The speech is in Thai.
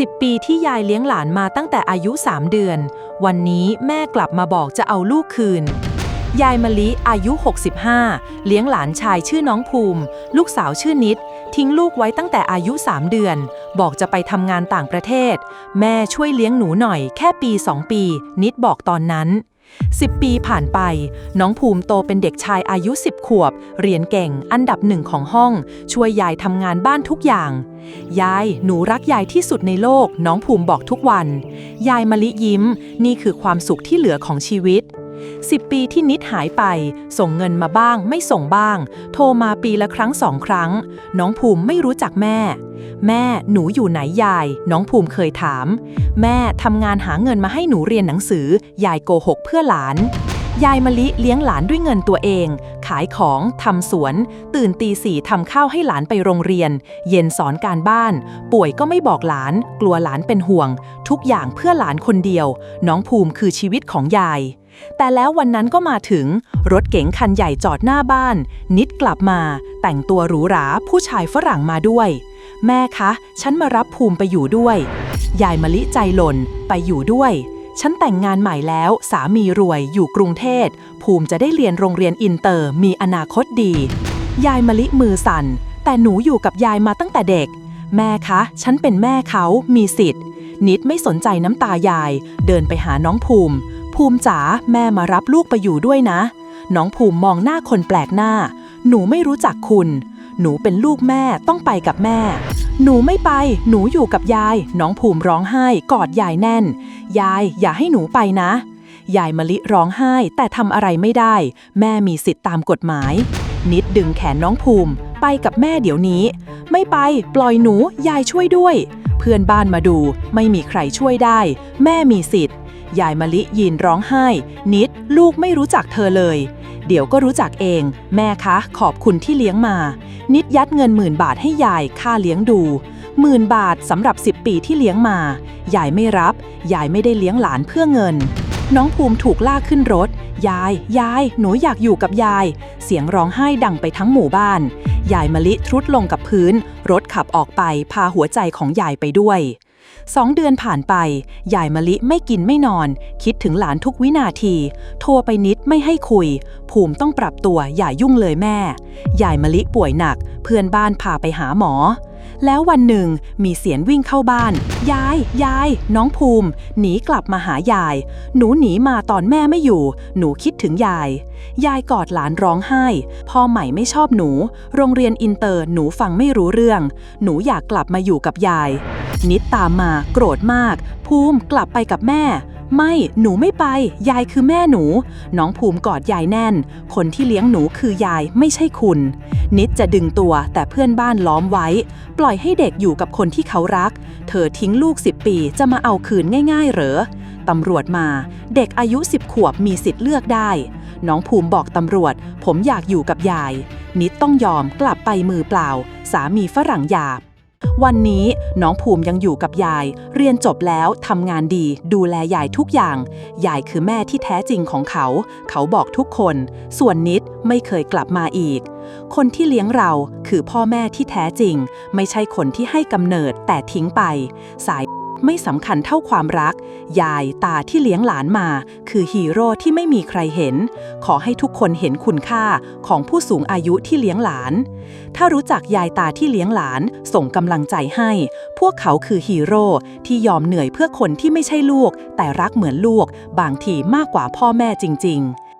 10 ปีที่ยายเลี้ยงหลานมาตั้งแต่อายุ 3 เดือน วันนี้แม่กลับมาบอกจะเอาลูกคืน ยายมะลิอายุ 65 เลี้ยงหลานชายชื่อน้องภูมิ ลูกสาวชื่อนิด ทิ้งลูกไว้ตั้งแต่อายุ 3 เดือน บอกจะไปทำงานต่างประเทศ แม่ช่วยเลี้ยงหนูหน่อยแค่ปี 2 ปี นิดบอกตอนนั้น 10 ปีผ่านไป น้องภูมิโตเป็นเด็กชายอายุ 10 ขวบ เรียนเก่งอันดับหนึ่งของห้อง ช่วยยายทำงานบ้านทุกอย่าง ยาย หนูรักยายที่สุดในโลก น้องภูมิบอกทุกวัน ยายมะลิยิ้ม นี่คือความสุขที่เหลือของชีวิต 10 ปีที่นิดหายไป ส่งเงินมาบ้าง ไม่ส่งบ้าง โทรมาปีละครั้งสองครั้ง น้องภูมิไม่รู้จักแม่ แม่หนูอยู่ไหนยาย น้องภูมิเคยถาม แม่ทำงานหาเงินมาให้หนูเรียนหนังสือ ยายโกหกเพื่อหลาน ยายมะลิเลี้ยงหลานด้วยเงินตัวเอง ขายของทำสวน ตื่นตีสี่ทำข้าวให้หลานไปโรงเรียน เย็นสอนการบ้าน ป่วยก็ไม่บอกหลาน กลัวหลานเป็นห่วง ทุกอย่างเพื่อหลานคนเดียว น้องภูมิคือชีวิตของยาย แต่แล้ววันนั้นก็มาถึง รถเก๋งคันใหญ่จอดหน้าบ้าน นิดกลับมา แต่งตัวหรูหรา ผู้ชายฝรั่งมาด้วย แม่คะ ฉันมารับภูมิไปอยู่ด้วย ยายมะลิใจหล่น ไปอยู่ด้วย ฉันแต่งงานใหม่แล้ว สามีรวยอยู่กรุงเทพภูมิจะได้เรียนโรงเรียนอินเตอร์มีอนาคตดี ยายมะลิมือสั่น แต่หนูอยู่กับยายมาตั้งแต่เด็ก แม่คะ ฉันเป็นแม่เขามีสิทธิ์นิดไม่สนใจน้ำตายาย เดินไปหาน้องภูมิ ภูมิจ๋าแม่มารับลูกไปอยู่ด้วยนะ น้องภูมิมองหน้าคนแปลกหน้า หนูไม่รู้จักคุณ หนูเป็นลูกแม่ต้องไปกับแม่ หนูไม่ไป หนูอยู่กับยาย น้องภูมิร้องไห้กอดยายแน่น ยายอย่าให้หนูไปนะ ยายมะลิร้องไห้แต่ทำอะไรไม่ได้ แม่มีสิทธิ์ตามกฎหมาย นิดดึงแขนน้องภูมิ ไปกับแม่เดี๋ยวนี้ ไม่ไป ปล่อยหนู ยายช่วยด้วย เพื่อนบ้านมาดู ไม่มีใครช่วยได้ แม่มีสิทธิ์ ยายมะลิยินร้องไห้ นิด ลูกไม่รู้จักเธอเลย เดี๋ยวก็รู้จักเอง แม่คะ ขอบคุณที่เลี้ยงมา นิดยัดเงินหมื่นบาทให้ยายค่าเลี้ยงดูหมื่นบาทสำหรับ 10 ปีที่เลี้ยงมา ยายไม่รับ ยายไม่ได้เลี้ยงหลานเพื่อเงิน น้องภูมิถูกลากขึ้นรถ ยาย ยาย หนูอยากอยู่กับยาย เสียงร้องไห้ดังไปทั้งหมู่บ้าน ยายมะลิทรุดลงกับพื้น รถขับออกไปพาหัวใจของยายไปด้วย สองเดือนผ่านไป ยายมะลิไม่กินไม่นอน คิดถึงหลานทุกวินาที โทรไปนิดไม่ให้คุย ภูมิต้องปรับตัวอย่ายุ่งเลยแม่ ยายมะลิป่วยหนัก เพื่อนบ้านพาไปหาหมอ แล้ววันหนึ่งมีเสียงวิ่งเข้าบ้าน ยาย ยาย น้องภูมิ หนีกลับมาหายาย หนูหนีมาตอนแม่ไม่อยู่ หนูคิดถึงยาย ยายกอดหลานร้องไห้ พ่อใหม่ไม่ชอบหนู โรงเรียนอินเตอร์หนูฟังไม่รู้เรื่อง หนูอยากกลับมาอยู่กับยาย นิดตามมาโกรธมาก ภูมิกลับไปกับแม่ ไม่หนูไม่ไป ยายคือแม่หนู น้องภูมิกอดยายแน่น คนที่เลี้ยงหนูคือยายไม่ใช่คุณ นิดจะดึงตัวแต่เพื่อนบ้านล้อมไว้ ปล่อยให้เด็กอยู่กับคนที่เขารัก เธอทิ้งลูก 10 ปีจะมาเอาคืนง่าย ๆ เหรอตำรวจมา เด็กอายุ 10 ขวบมีสิทธิ์เลือกได้ น้องภูมิบอกตำรวจ ผมอยากอยู่กับยาย นิดต้องยอมกลับไปมือเปล่า สามีฝรั่งหยาบ วันนี้น้องภูมิยังอยู่กับยาย เรียนจบแล้วทำงานดี ดูแลยายทุกอย่าง ยายคือแม่ที่แท้จริงของเขา เขาบอกทุกคน ส่วนนิดไม่เคยกลับมาอีก คนที่เลี้ยงเราคือพ่อแม่ที่แท้จริง ไม่ใช่คนที่ให้กำเนิดแต่ทิ้งไป สาย ไม่สำคัญเท่าความรัก ยายตาที่เลี้ยงหลานมา คือฮีโร่ที่ไม่มีใครเห็น ขอให้ทุกคนเห็นคุณค่าของผู้สูงอายุที่เลี้ยงหลาน ถ้ารู้จักยายตาที่เลี้ยงหลาน ส่งกำลังใจให้ พวกเขาคือฮีโร่ที่ยอมเหนื่อยเพื่อคนที่ไม่ใช่ลูก แต่รักเหมือนลูก บางทีมากกว่าพ่อแม่จริง ๆ